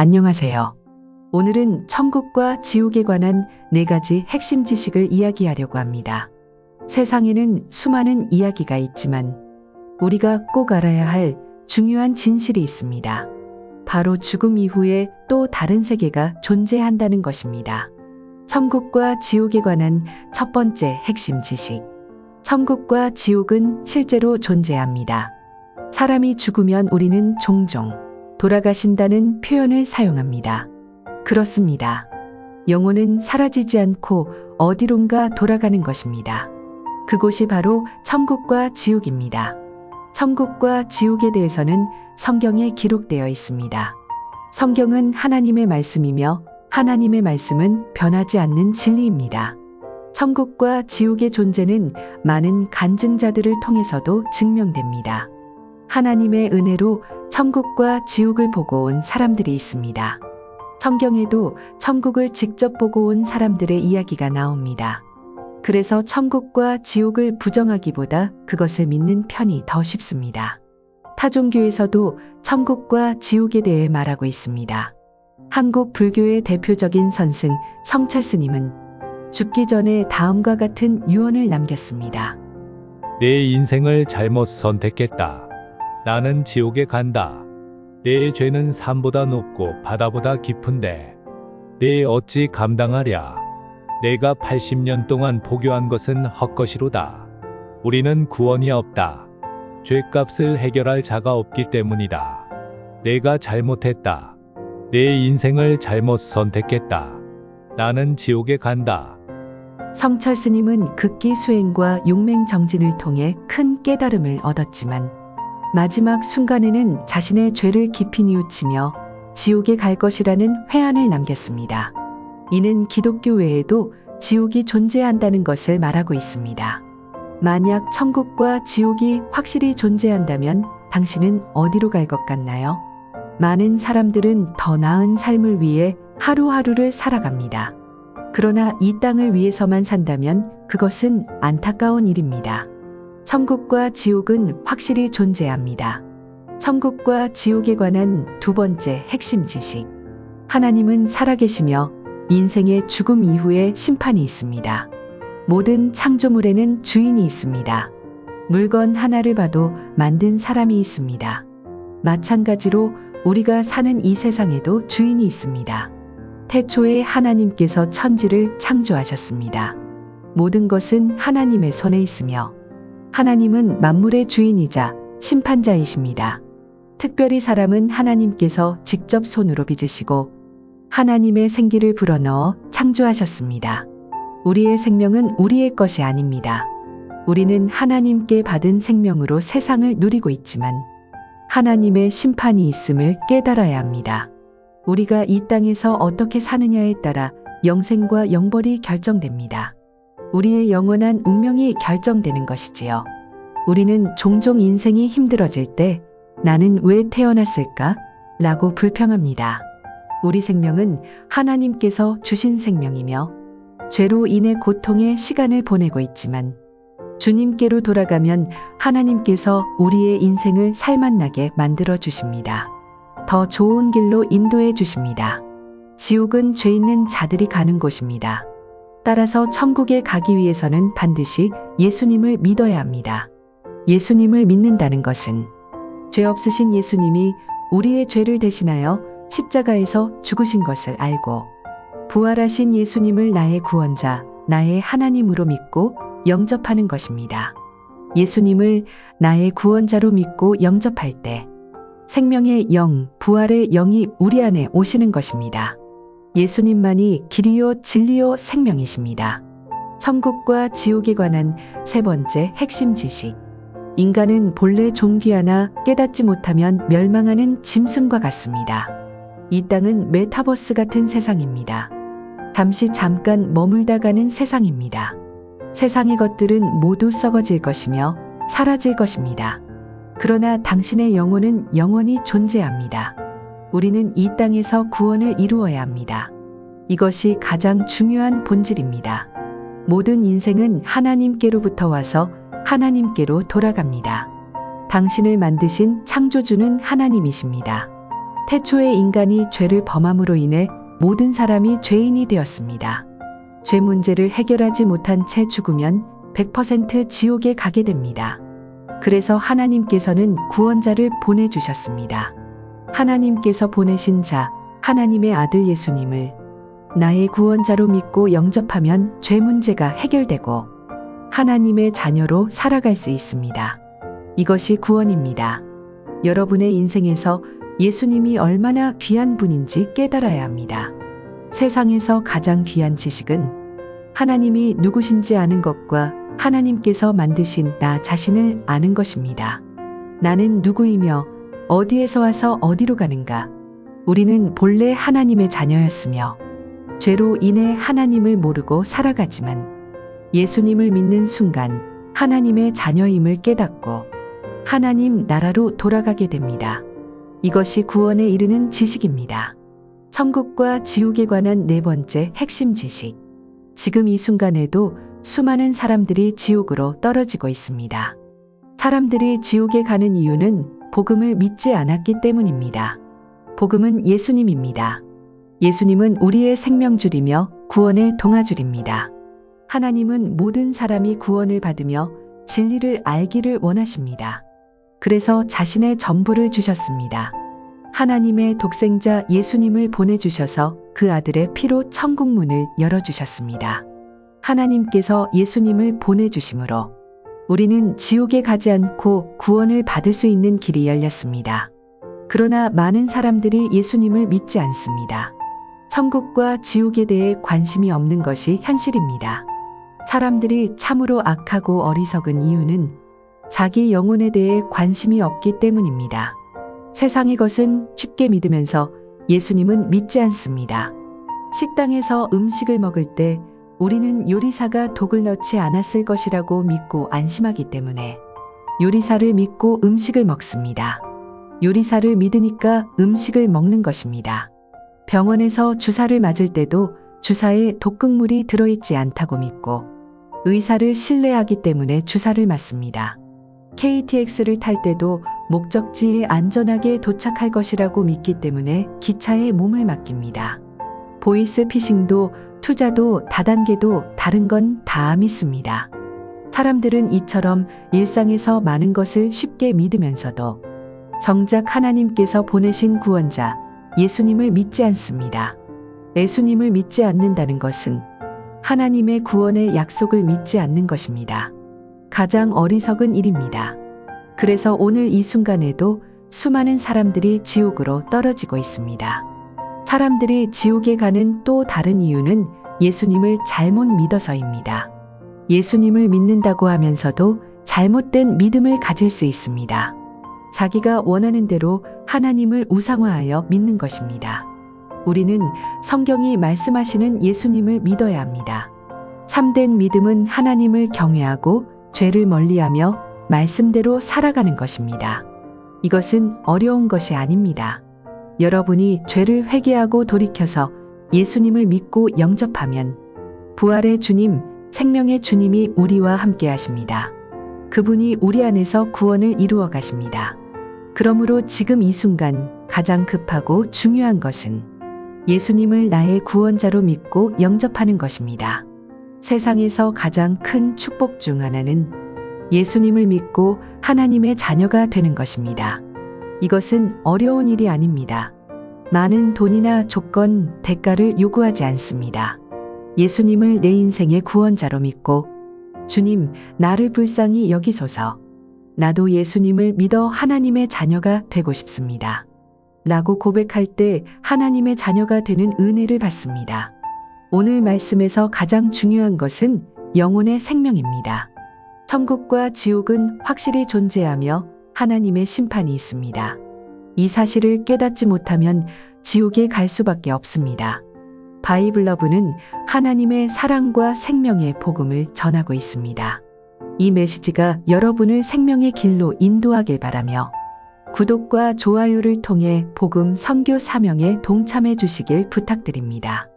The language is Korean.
안녕하세요. 오늘은 천국과 지옥에 관한 네 가지 핵심 지식을 이야기하려고 합니다. 세상에는 수많은 이야기가 있지만 우리가 꼭 알아야 할 중요한 진실이 있습니다. 바로 죽음 이후에 또 다른 세계가 존재한다는 것입니다. 천국과 지옥에 관한 첫 번째 핵심 지식. 천국과 지옥은 실제로 존재합니다. 사람이 죽으면 우리는 종종 돌아가신다는 표현을 사용합니다. 그렇습니다. 영혼은 사라지지 않고 어디론가 돌아가는 것입니다. 그곳이 바로 천국과 지옥입니다. 천국과 지옥에 대해서는 성경에 기록되어 있습니다. 성경은 하나님의 말씀이며 하나님의 말씀은 변하지 않는 진리입니다. 천국과 지옥의 존재는 많은 간증자들을 통해서도 증명됩니다. 하나님의 은혜로 천국과 지옥을 보고 온 사람들이 있습니다. 성경에도 천국을 직접 보고 온 사람들의 이야기가 나옵니다. 그래서 천국과 지옥을 부정하기보다 그것을 믿는 편이 더 쉽습니다. 타종교에서도 천국과 지옥에 대해 말하고 있습니다. 한국 불교의 대표적인 선승 성철스님은 죽기 전에 다음과 같은 유언을 남겼습니다. 내 인생을 잘못 선택했다. 나는 지옥에 간다. 내 죄는 산보다 높고 바다보다 깊은데 내 어찌 감당하랴. 내가 80년 동안 포교한 것은 헛것이로다. 우리는 구원이 없다. 죄값을 해결할 자가 없기 때문이다. 내가 잘못했다. 내 인생을 잘못 선택했다. 나는 지옥에 간다. 성철 스님은 극기 수행과 용맹 정진을 통해 큰 깨달음을 얻었지만 마지막 순간에는 자신의 죄를 깊이 뉘우치며 지옥에 갈 것이라는 회한을 남겼습니다. 이는 기독교 외에도 지옥이 존재한다는 것을 말하고 있습니다. 만약 천국과 지옥이 확실히 존재한다면 당신은 어디로 갈 것 같나요? 많은 사람들은 더 나은 삶을 위해 하루하루를 살아갑니다. 그러나 이 땅을 위해서만 산다면 그것은 안타까운 일입니다. 천국과 지옥은 확실히 존재합니다. 천국과 지옥에 관한 두 번째 핵심 지식. 하나님은 살아계시며 인생의 죽음 이후에 심판이 있습니다. 모든 창조물에는 주인이 있습니다. 물건 하나를 봐도 만든 사람이 있습니다. 마찬가지로 우리가 사는 이 세상에도 주인이 있습니다. 태초에 하나님께서 천지를 창조하셨습니다. 모든 것은 하나님의 손에 있으며 하나님은 만물의 주인이자 심판자이십니다. 특별히 사람은 하나님께서 직접 손으로 빚으시고 하나님의 생기를 불어넣어 창조하셨습니다. 우리의 생명은 우리의 것이 아닙니다. 우리는 하나님께 받은 생명으로 세상을 누리고 있지만 하나님의 심판이 있음을 깨달아야 합니다. 우리가 이 땅에서 어떻게 사느냐에 따라 영생과 영벌이 결정됩니다. 우리의 영원한 운명이 결정되는 것이지요. 우리는 종종 인생이 힘들어질 때 나는 왜 태어났을까? 라고 불평합니다. 우리 생명은 하나님께서 주신 생명이며 죄로 인해 고통의 시간을 보내고 있지만 주님께로 돌아가면 하나님께서 우리의 인생을 살맛나게 만들어 주십니다. 더 좋은 길로 인도해 주십니다. 지옥은 죄 있는 자들이 가는 곳입니다. 따라서 천국에 가기 위해서는 반드시 예수님을 믿어야 합니다. 예수님을 믿는다는 것은 죄 없으신 예수님이 우리의 죄를 대신하여 십자가에서 죽으신 것을 알고 부활하신 예수님을 나의 구원자, 나의 하나님으로 믿고 영접하는 것입니다. 예수님을 나의 구원자로 믿고 영접할 때 생명의 영, 부활의 영이 우리 안에 오시는 것입니다. 예수님만이 길이요 진리요 생명이십니다. 천국과 지옥에 관한 세 번째 핵심 지식. 인간은 본래 존귀하나 깨닫지 못하면 멸망하는 짐승과 같습니다. 이 땅은 메타버스 같은 세상입니다. 잠시 잠깐 머물다 가는 세상입니다. 세상의 것들은 모두 썩어질 것이며 사라질 것입니다. 그러나 당신의 영혼은 영원히 존재합니다. 우리는 이 땅에서 구원을 이루어야 합니다. 이것이 가장 중요한 본질입니다. 모든 인생은 하나님께로부터 와서 하나님께로 돌아갑니다. 당신을 만드신 창조주는 하나님이십니다. 태초에 인간이 죄를 범함으로 인해 모든 사람이 죄인이 되었습니다. 죄 문제를 해결하지 못한 채 죽으면 100% 지옥에 가게 됩니다. 그래서 하나님께서는 구원자를 보내주셨습니다. 하나님께서 보내신 자, 하나님의 아들 예수님을 나의 구원자로 믿고 영접하면 죄 문제가 해결되고 하나님의 자녀로 살아갈 수 있습니다. 이것이 구원입니다. 여러분의 인생에서 예수님이 얼마나 귀한 분인지 깨달아야 합니다. 세상에서 가장 귀한 지식은 하나님이 누구신지 아는 것과 하나님께서 만드신 나 자신을 아는 것입니다. 나는 누구이며 어디에서 와서 어디로 가는가? 우리는 본래 하나님의 자녀였으며 죄로 인해 하나님을 모르고 살아가지만 예수님을 믿는 순간 하나님의 자녀임을 깨닫고 하나님 나라로 돌아가게 됩니다. 이것이 구원에 이르는 지식입니다. 천국과 지옥에 관한 네 번째 핵심 지식. 지금 이 순간에도 수많은 사람들이 지옥으로 떨어지고 있습니다. 사람들이 지옥에 가는 이유는 복음을 믿지 않았기 때문입니다. 복음은 예수님입니다. 예수님은 우리의 생명줄이며 구원의 동아줄입니다. 하나님은 모든 사람이 구원을 받으며 진리를 알기를 원하십니다. 그래서 자신의 전부를 주셨습니다. 하나님의 독생자 예수님을 보내주셔서 그 아들의 피로 천국문을 열어주셨습니다. 하나님께서 예수님을 보내주심으로 우리는 지옥에 가지 않고 구원을 받을 수 있는 길이 열렸습니다. 그러나 많은 사람들이 예수님을 믿지 않습니다. 천국과 지옥에 대해 관심이 없는 것이 현실입니다. 사람들이 참으로 악하고 어리석은 이유는 자기 영혼에 대해 관심이 없기 때문입니다. 세상의 것은 쉽게 믿으면서 예수님은 믿지 않습니다. 식당에서 음식을 먹을 때 우리는 요리사가 독을 넣지 않았을 것이라고 믿고 안심하기 때문에 요리사를 믿고 음식을 먹습니다. 요리사를 믿으니까 음식을 먹는 것입니다. 병원에서 주사를 맞을 때도 주사에 독극물이 들어있지 않다고 믿고 의사를 신뢰하기 때문에 주사를 맞습니다. KTX를 탈 때도 목적지에 안전하게 도착할 것이라고 믿기 때문에 기차에 몸을 맡깁니다. 보이스 피싱도 투자도 다단계도 다른 건 다 믿습니다. 사람들은 이처럼 일상에서 많은 것을 쉽게 믿으면서도 정작 하나님께서 보내신 구원자 예수님을 믿지 않습니다. 예수님을 믿지 않는다는 것은 하나님의 구원의 약속을 믿지 않는 것입니다. 가장 어리석은 일입니다. 그래서 오늘 이 순간에도 수많은 사람들이 지옥으로 떨어지고 있습니다. 사람들이 지옥에 가는 또 다른 이유는 예수님을 잘못 믿어서입니다. 예수님을 믿는다고 하면서도 잘못된 믿음을 가질 수 있습니다. 자기가 원하는 대로 하나님을 우상화하여 믿는 것입니다. 우리는 성경이 말씀하시는 예수님을 믿어야 합니다. 참된 믿음은 하나님을 경외하고 죄를 멀리하며 말씀대로 살아가는 것입니다. 이것은 어려운 것이 아닙니다. 여러분이 죄를 회개하고 돌이켜서 예수님을 믿고 영접하면 부활의 주님, 생명의 주님이 우리와 함께 하십니다. 그분이 우리 안에서 구원을 이루어 가십니다. 그러므로 지금 이 순간 가장 급하고 중요한 것은 예수님을 나의 구원자로 믿고 영접하는 것입니다. 세상에서 가장 큰 축복 중 하나는 예수님을 믿고 하나님의 자녀가 되는 것입니다. 이것은 어려운 일이 아닙니다. 많은 돈이나 조건, 대가를 요구하지 않습니다. 예수님을 내 인생의 구원자로 믿고 주님, 나를 불쌍히 여기소서. 나도 예수님을 믿어 하나님의 자녀가 되고 싶습니다. 라고 고백할 때 하나님의 자녀가 되는 은혜를 받습니다. 오늘 말씀에서 가장 중요한 것은 영혼의 생명입니다. 천국과 지옥은 확실히 존재하며 하나님의 심판이 있습니다. 이 사실을 깨닫지 못하면 지옥에 갈 수밖에 없습니다. 바이블러브는 하나님의 사랑과 생명의 복음을 전하고 있습니다. 이 메시지가 여러분을 생명의 길로 인도하길 바라며 구독과 좋아요를 통해 복음 선교 사명에 동참해 주시길 부탁드립니다.